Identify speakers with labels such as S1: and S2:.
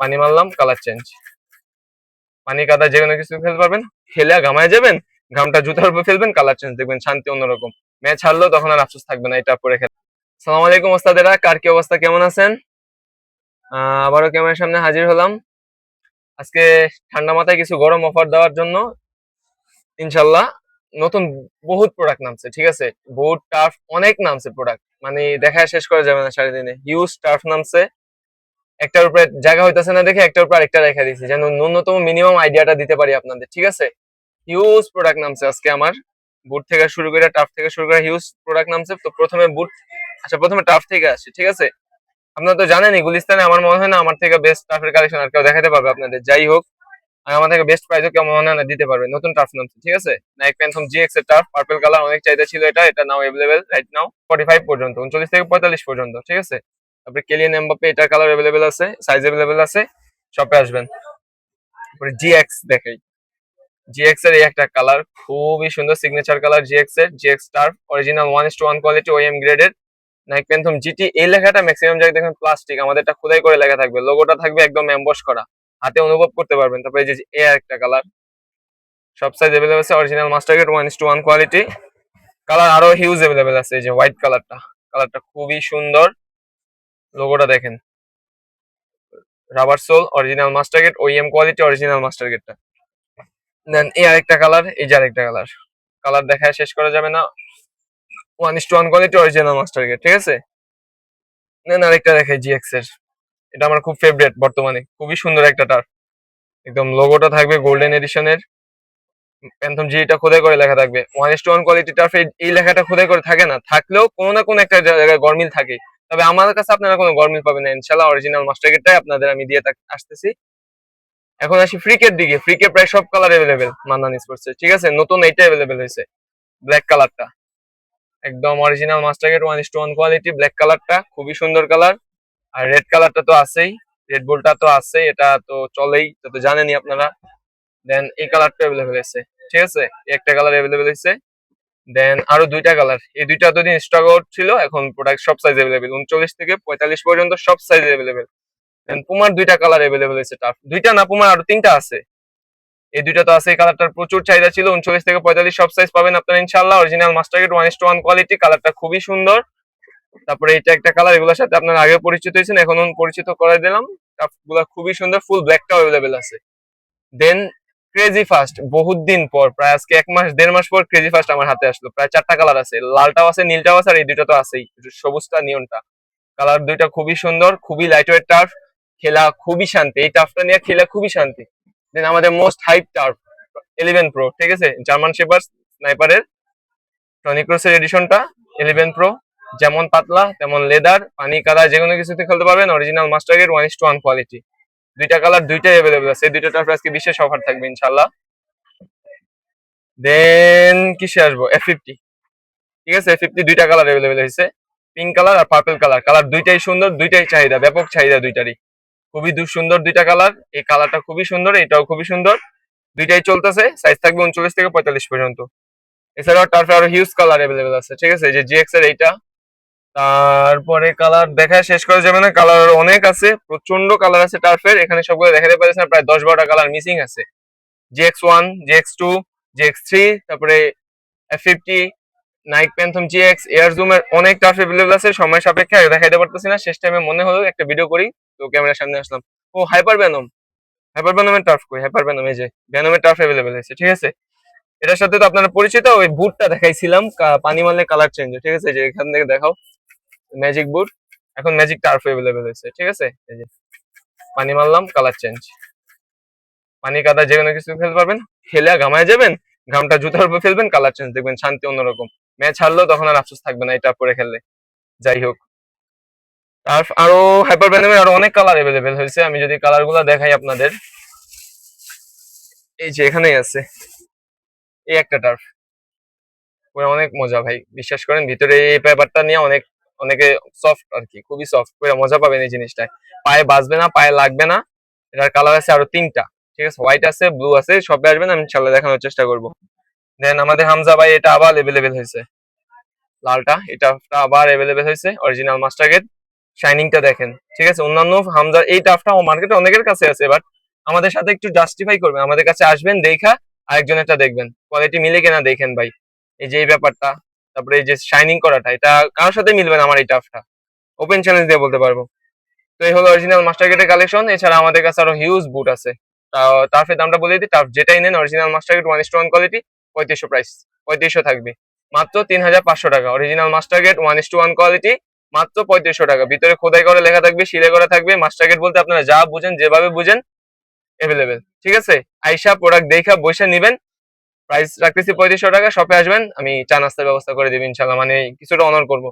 S1: পানি মারলাম colour change পানি কাদা যে কোনো কিছু ফেলতে পারবেন খেলে ঘামায় যাবেন, ঘামটা জুতার উপর ফেলবেন কালার চেঞ্জ দেখবেন, শান্তি অন্যরকম। ম্যাচ হারলেও তখন আর আফসোস থাকবে না, এটা পরে খেলে। সালাম আলাইকুম ওস্তাদেরা, কার কি অবস্থা, কেমন আছেন? আবারও ক্যামেরার সামনে হাজির হলাম। আজকে ঠান্ডা মাথায় কিছু গরম অফার দেওয়ার জন্য ইনশাল্লাহ নতুন বহুত প্রোডাক্ট নামছে, ঠিক আছে? বহুত টার্ফ অনেক নামছে প্রোডাক্ট মানে দেখায় শেষ করা যাবে না সারাদিনে। হিউজ টার্ফ নামছে। একটার উপরে জায়গা হইতেছে না দেখে একটার উপর আরেকটা রেখে দিয়েছি যেন ন্যূনতম মিনিমাম আইডিয়াটা দিতে পারি আপনাদের, ঠিক আছে? হিউজ প্রোডাক্ট নামছে আজকে আমার বুট থেকে শুরু করে টাফ থেকে শুরু করে হিউজ প্রোডাক্ট নামছে, তো প্রথমে বুট আচ্ছা প্রথমে টাফ থেকে আসি, ঠিক আছে? আপনারা তো জানেনই, গুলিস্তানে আমার মনে হয় না আমার থেকে বেস্ট টাফের কালেকশন আর কেউ দেখাতে পারবে আপনাদের, যাই হোক, আর আমার থেকে বেস্ট প্রাইসও কেউ মনে হয় না দিতে পারবে, নতুন টাফ নামছে, ঠিক আছে? নাইক প্যান্থম জিএক্স এর টাফ পার্পল কালার অনেক চাহিদা ছিল এটা এটা now available right now forty five পর্যন্ত, উনচল্লিশ থেকে পঁয়তাল্লিশ পর্যন্ত, ঠিক আছে? তারপরে কেলিয়ান এমবাপে এটার কালার অ্যাভেলেবেল আছে সাইজ অ্যাভেলেবেল আছে শপে আসবেন। তারপরে জিএক্স দেখাই। জিএক্স এর এই একটা কালার খুবই সুন্দর সিগনেচার কালার জিএক্স এর GX star original one is to one quality OEM গ্রেডের নাইক প্যান্থম জিটি এই লেখাটা ম্যাক্সিমাম জায়গায় দেখেন প্লাস্টিক আমাদেরটা খোদাই করে লেখা থাকবে লোগোটা থাকবে একদম এমবস করা। হাতে অনুভব করতে পারবেন, তারপরে যে এ একটা কালার সব সাইজ অ্যাভেলেবেল আছে original master gate one is to one quality colour আরও হিউজ অ্যাভেলেবেল আছে, এই যে হোয়াইট কালারটা কালারটা খুবই সুন্দর। লোগোটা দেখেন। Rubber sole original master gate OEM quality original master গেটটা দেন এই আরেকটা কালার এই যে আরেকটা কালার কালার দেখায় শেষ করা যাবে না। One is to one quality original master gate ঠিক আছে? দেন আরেকটা দেখাই জিএক্স এর। এটা আমার খুব ফেভারিট বর্তমানে। খুবই সুন্দর একটা টার একদম লোগোটা থাকবে গোল্ডেন এডিশনের প্যান্থম জিটা খোদাই করে লেখা থাকবে। One is to one quality turf এই লেখাটা খোদাই করে থাকে না। থাকলেও কোনো না কোনো একটা জায়গায় গরমিল থাকে তবে আমার কাছে আপনারা কোনো গরমিল পাবেন না। ইনশাল্লাহ অরিজিনাল মাস্টার গেটটাই আপনাদের আমি দিয়ে আসতেছি। এখন আসি ফ্রিকের দিকে। ফ্রিকে প্রায় সব কালার অ্যাভেলেবেল মান্নান স্পোর্টসে ঠিক আছে? নতুন এইটা অ্যাভেলেবেল হয়েছে। ব্ল্যাক কালারটা একদম original master gate one is to one quality black কালারটা খুবই সুন্দর কালার আর রেড কালারটা তো আছেই। রেড বুলটা তো আছেই। এটা তো চলেই। তো জানেনই আপনারা। দেন এই কালারটা অ্যাভেলেবেল হয়েছে। ঠিক আছে? একটা কালার অ্যাভেলেবেল হয়েছে। দেন আরও দুইটা কালার এই দুইটা এতদিন স্টক আউট ছিল, এখন প্রোডাক্ট সব সাইজ অ্যাভেলেবেল উনচল্লিশ থেকে পঁয়তাল্লিশ পর্যন্ত সব সাইজ অ্যাভেলেবেল দেন পুমার দুইটা কালার অ্যাভেলেবেল হয়েছে টাফ দুইটা না পুমার আরও তিনটা আছে। এই দুইটা তো আছে, এই কালারটার প্রচুর চাহিদা ছিল। উনচল্লিশ থেকে পঁয়তাল্লিশ সব সাইজ পাবেন আপনারা ইনশাল্লাহ original master gate one to one quality কালারটা খুবই সুন্দর। তারপরে এটা একটা কালার এগুলোর সাথে আপনারা আগে পরিচিত হয়েছেন এখন পরিচিত করাই দিলাম। গুলা খুবই সুন্দর ফুল ব্ল্যাকটাও অ্যাভেলেবেল আছে। দেন ক্রেজি ফাস্ট বহুত দিন পর, প্রায় আজকে এক মাস, দেড় মাস পর ক্রেজি ফাস্ট আমার হাতে আসলো। প্রায় চারটা কালার আছে। লালটাও আছে, নীলটাও আছে, আর এই দুইটা তো আছেই। সবুজটা নিয়নটা কালার দুইটা খুবই সুন্দর, খুবই লাইট ওয়েট টার্ফ খেলা খুবই শান্তি। এই টার্ফটা নিয়ে খেলা খুবই শান্তি। দেন আমাদের most hype turf eleven pro ঠিক আছে? জার্মান শেপার স্নাইপারের টনিক্রোসের এডিশনটা ইলেভেন প্রো যেমন পাতলা, তেমন লেদার পানি, কাদা যে কোনো কিছুতে খেলতে পারবেন। Original master gate one is to one quality দুইটা কালার দুইটাই অ্যাভেলেবল আছে। দুইটা টার্ফ আজকে বিশেষ অফার থাকবে ইনশাল্লাহ দেন কিসে আসব? এফ ফিফটি ঠিক আছে এফ ফিফটি দুইটা কালার অ্যাভেলেবল হয়েছে। পিঙ্ক কালার আর পার্পল কালার। কালার দুইটাই সুন্দর, দুইটাই চাহিদা, ব্যাপক চাহিদা দুইটারই। খুবই দু সুন্দর দুইটা কালার। এই কালারটা খুবই সুন্দর, এটাও খুবই সুন্দর। দুইটাই চলতেছে সাইজ থাকবে উনচল্লিশ থেকে পঁয়তাল্লিশ পর্যন্ত। এছাড়াও টার্ফে আরও হিউজ কালার অ্যাভেলেবল আছে, ঠিক আছে? যে জিএক্স এর এইটা। তারপরে কালার দেখা শেষ করা যাবে না। কালার অনেক আছে প্রচণ্ড কালার আছে টার্ফের এখানে সবগুলো দেখাতে পারছেন প্রায় দশ বারোটা কালার মিসিং আছে। GX one GX two GX three তারপরে fifty Nike Phantom GX air জুমের অনেক টার্ফ অ্যাভেলেবল আছে, সময় সাপেক্ষে আর দেখাইতে পারতেছি না। শেষ টাইমে মনে হলো একটা ভিডিও করি, তো ক্যামেরার সামনে আসলাম। ও হাইপার ব্যানম হাইপার ব্যানমের টার্ফ কই? হাইপার ব্যানম যে ব্যানমের টার্ফ অ্যাভেলেবল আছে, ঠিক আছে? এটার সাথে তো আপনারা পরিচিত, ওই বুটটা দেখাইছিলাম পানি কালার চেঞ্জ ঠিক আছে? যে, এখান থেকে দেখাও। ম্যাজিক বুট এখন ম্যাজিক টার্ফ অ্যাভেলেবেল হয়েছে, ঠিক আছে? এই যে, পানি মারলাম কালার চেঞ্জ পানি কাদা যে কোনো কিছু ফেলতে পারবেন, খেলে ঘামায় যাবেন, ঘামটা জুতার উপর ফেলবেন কালার চেঞ্জ দেখবেন, শান্তি অন্যরকম। ম্যাচ হারলেও তখন আর আফসোস থাকবে না, এটা পরে খেললে। যাই হোক। টার্ফ আরও হাইপার ব্যানামের আরও অনেক কালার অ্যাভেলেবেল হয়েছে, আমি যদি কালারগুলা দেখাই আপনাদের। এই যে এখানেই আছে। এই একটা টার্ফ অনেক মজা ভাই, বিশ্বাস করেন, ভিতরে এই পেপারটা নিয়ে অনেক অনেকে সফট আর কি খুবই সফট পুরো মজা পাবেন এই জিনিসটায়। পায়ে বাঁচবে না, পায়ে লাগবে না। এটার কালার আছে আরও তিনটা, ঠিক আছে? হোয়াইট আছে ব্লু আছে, সবে আসবেন, আমি ইনশাল্লাহ দেখানোর চেষ্টা করব। দেন আমাদের হামজা ভাই, এটা আবার অ্যাভেলেবেল হয়েছে। লালটা, এটা আবার অ্যাভেলেবেল হয়েছে অরিজিনাল মাস্টার গেট শাইনিংটা দেখেন, ঠিক আছে? অন্যান্য হামজার এই টাফটা মার্কেটে অনেকের কাছে আছে বাট আমাদের সাথে একটু জাস্টিফাই করবেন। আমাদের কাছে আসবেন, দেখা, আরেকজনেরটা দেখবেন। কোয়ালিটি মিলে কিনা দেখেন ভাই। এই যে এই ব্যাপারটা তারপরে এই যে শাইনিং করাটা, এটা কারোর সাথে মিলবে না আমার এই টাফটা। ওপেন চ্যালেঞ্জ দিয়ে বলতে পারব। তো এই হলো অরিজিনাল মাস্টার গেটের কালেকশন এছাড়া আমাদের কাছে আরও হিউজ বুট আছে। টাফের দামটা বলে দিই টাফ যেটাই নেন original master gate one is one quality পঁয়ত্রিশশো প্রাইস পঁয়ত্রিশশো থাকবে। মাত্র তিন হাজার পাঁচশো টাকা original master gate one is to one quality মাত্র পঁয়ত্রিশশো টাকা। ভিতরে খোদাই করে লেখা থাকবে, শিলে করা থাকবে মাস্টার গেট বলতে আপনারা যা বুঝেন, যেভাবে বুঝেন এভেলেবেল ঠিক আছে? আইসা প্রোডাক্ট দেখা, বসে নিবেন প্রাইস রাখতেছি পঁয়ত্রিশশো টাকা শপে আসবেন, আমি চা নাস্তার ব্যবস্থা করে দেবো, ইনশাল্লাহ। মানে কিছুটা অনার করব।